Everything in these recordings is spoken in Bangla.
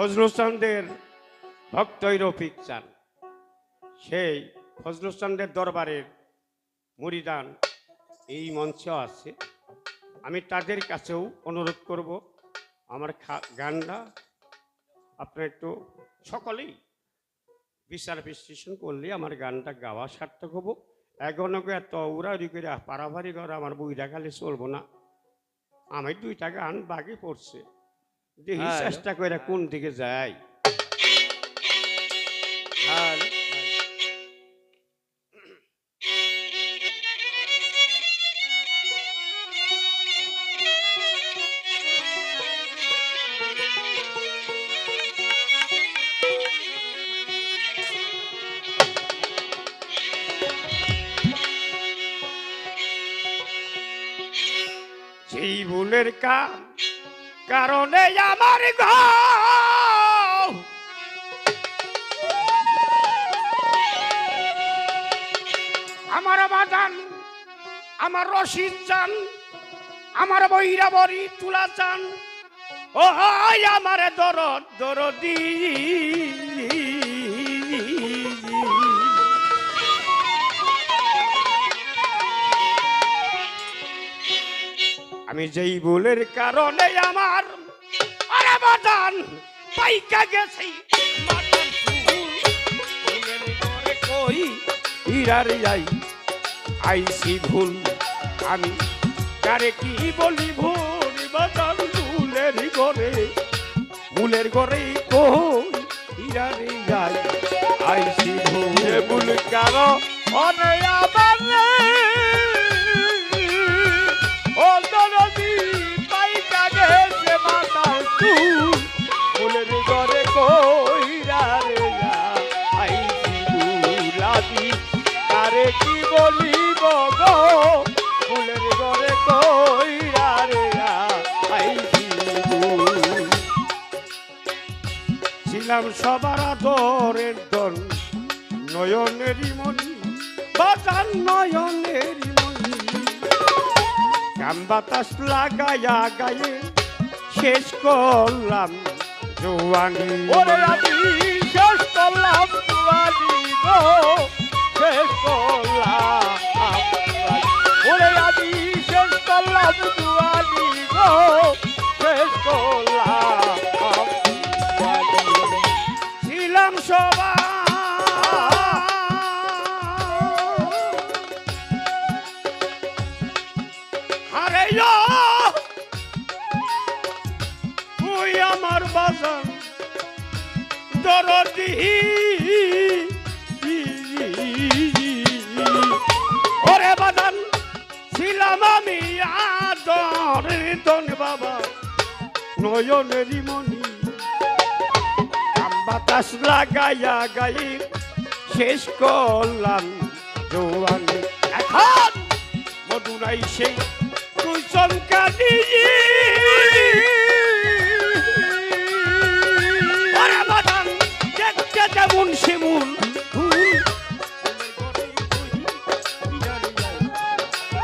ফজলুচন্দ্রের ভক্তই রফিক চান। সেই ফজলুচন্দ্রের দরবারের মুরিদান এই মঞ্চে আছে। আমি তাদের কাছেও অনুরোধ করব, আমার গানটা আপনার একটু সকলেই বিচার বিশ্লেষণ করলে আমার গানটা গাওয়া সার্থক হব। এগোনকে এত উড়াউড়ি করে পারাবারি করে আমার বইটা খালি চলবো না। আমি দুইটা গান বাকি পড়ছে। দেখি চেষ্টা করে কোন দিকে যায়? হ্যালো। সেই ভুলের কাম কারণে আমার আমার বাদান আমার রশিদ চান, আমার বৈরা বরি তুলা চান। ও আমার দরদ, দরদি। আমি যেই ভুলের কারণে আমার বাদান পাইকা গেছি। মাথার চুল, ফুলের ঘরে কই হীরার যাই। আইসি ভুল আমি কারে কি বলি ভুল? বাদান ভুলের ঘরে ভুলের ঘরে কই হীরারে যাই। আইসি ভুল ভুল কারও বলিব গো, ফুলের ঘরে কইরা রে আইছি ছিলাম সবার আদরের দন নয়নেরই মনি বাজার নয়নেরই মনি কাম বাতাস লাগায়া গায়ে শেষ করলাম জোয়ানি। শেষ করলাম জোয়ানি গো। শেষ করলাম ওরে আমি শেষ করলাম জোয়ানি গো। শেষ করলাম। ছিলাম সবাই আমার বাজান ছিলাম আমি আদর ধন বাবা। নয়নেরই মনি বাতাস লাগাইয়া গাই, শেষ করলাম জোয়ানি। এখন মধুরাই সেই তুই চমকা দিয়ে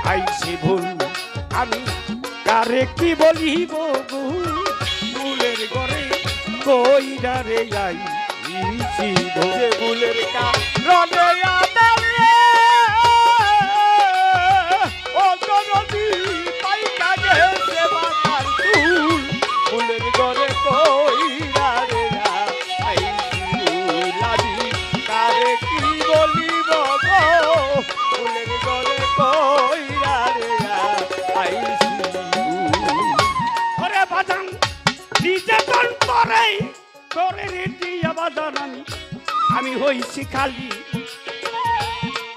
আইছি ভুল আমি কারে কি বলিব গো? ফুলের ঘরে কইরা রে আইছি ভুল ফুলের কারণে কোন পরে, তোরে রেডি আবাদান আমি। আমি হইছি খালি।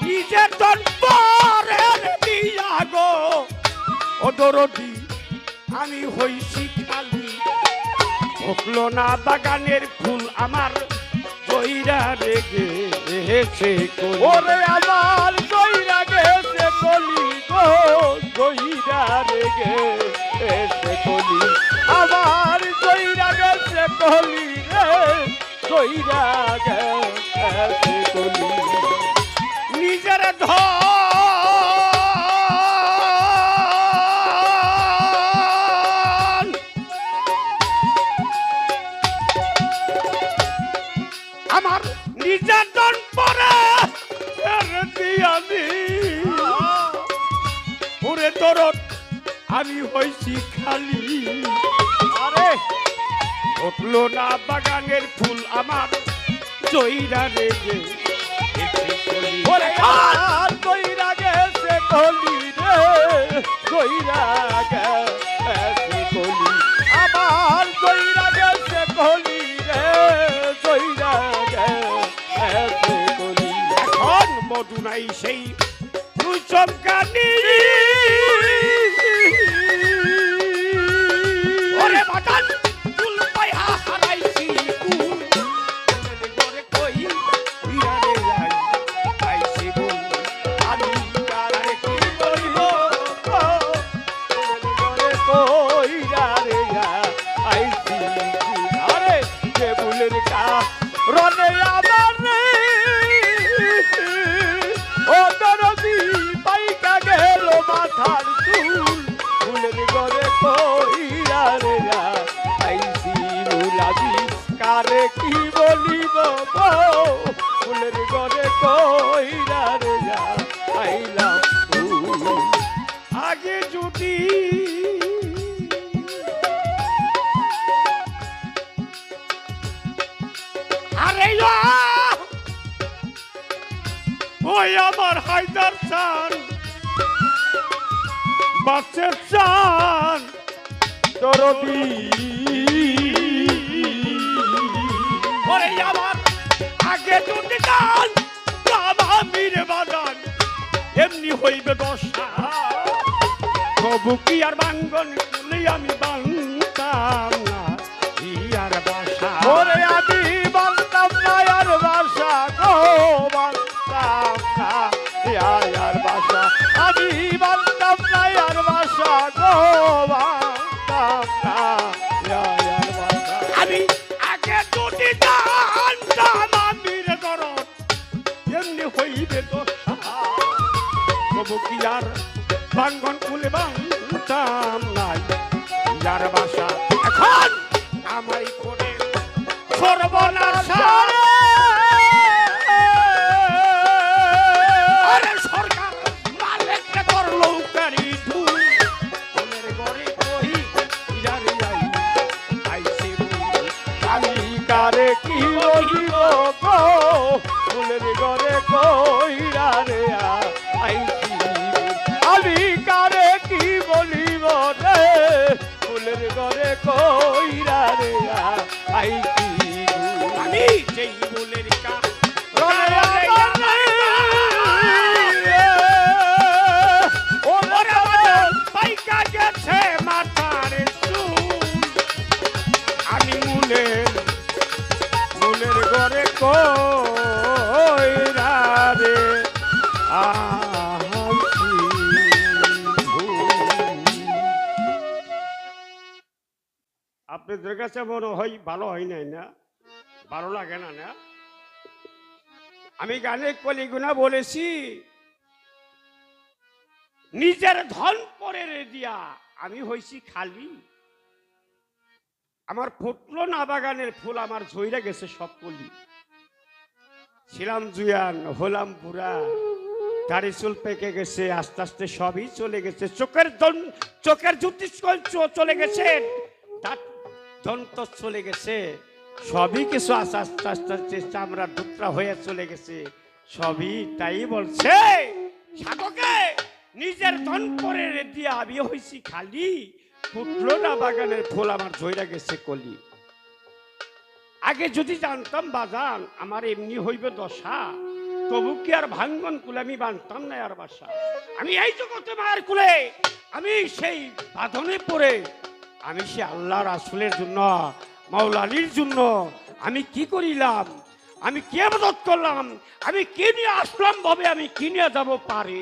নিজের তন পরে দিয়া গো ও আমি হইছি খালি। ভুকলো না বাগানের ফুল আমার জইরা রেগে এসে ওরে আমার জইরা গেছে কলি গো জইরা রেগে এসে কলি। আমার কলি রে কইরা গেছে কলি। নিজের ধর আমার নির্যাতন পরে আমি হয়েছি খালি। আরে উঠল না বাগানের ফুল আমার। চইরা রেগে কইরা গেছে কলি রে। কইরা গেছে কলি। আমার কইরা গেছে কলি রে। কইরা গেছে কলি। এখন মধু নাই সেই তুই চমকানি। হায়দার চান বাচ্চার চান দরদি। ওরে আমার, আগে যদি গান বাবা মিরে বাগান এমনি হইবে দশা। তবু কি আর বাঙ্গন আমি বাংতাম আইছি আপনাদের কাছে মনে হয়, ভালো হয় নাই না? ভালো লাগে না না? আমি গানে কলিগুনা বলেছি, নিজের ধন পরে রে দিয়া, আমি হইছি খালি। আমার ফুটলো না বাগানের ফুল, আমার ঝইরা গেছে সব কলি। ছিলাম জুয়ান, হলাম বুড়া, দাড়ি চুল পেকে গেছে, আস্তে আস্তে সবই চলে গেছে। চোখের চোখের জুতি চলে গেছে। দন্ত চলে গেছে। সবই কিছু আস্তে আস্তে আস্তে আস্তে চামড়া দুটরা হয়ে চলে গেছে। সবই তাই বলছে নিজের ধন করে রে দিয়ে আমি হইছি খালি। ফুটলো না বাগানের ফুল আমার ঝইরা গেছে কলি। আগে যদি জানতাম বাজান, আমার এমনি হইবে দশা। তবু কি আর ভাঙ্গন কুলে, আমি বানতাম না আর বাসা। আমি এই জগতে মায়ের কুলে, আমি সেই বাঁধনে পড়ে আমি সে আল্লাহ রাসুলের জন্য মাওলালির জন্য আমি কি করিলাম? আমি কে মদত করলাম? আমি কে নিয়ে আসলাম? ভাবে আমি কি যাব পারে?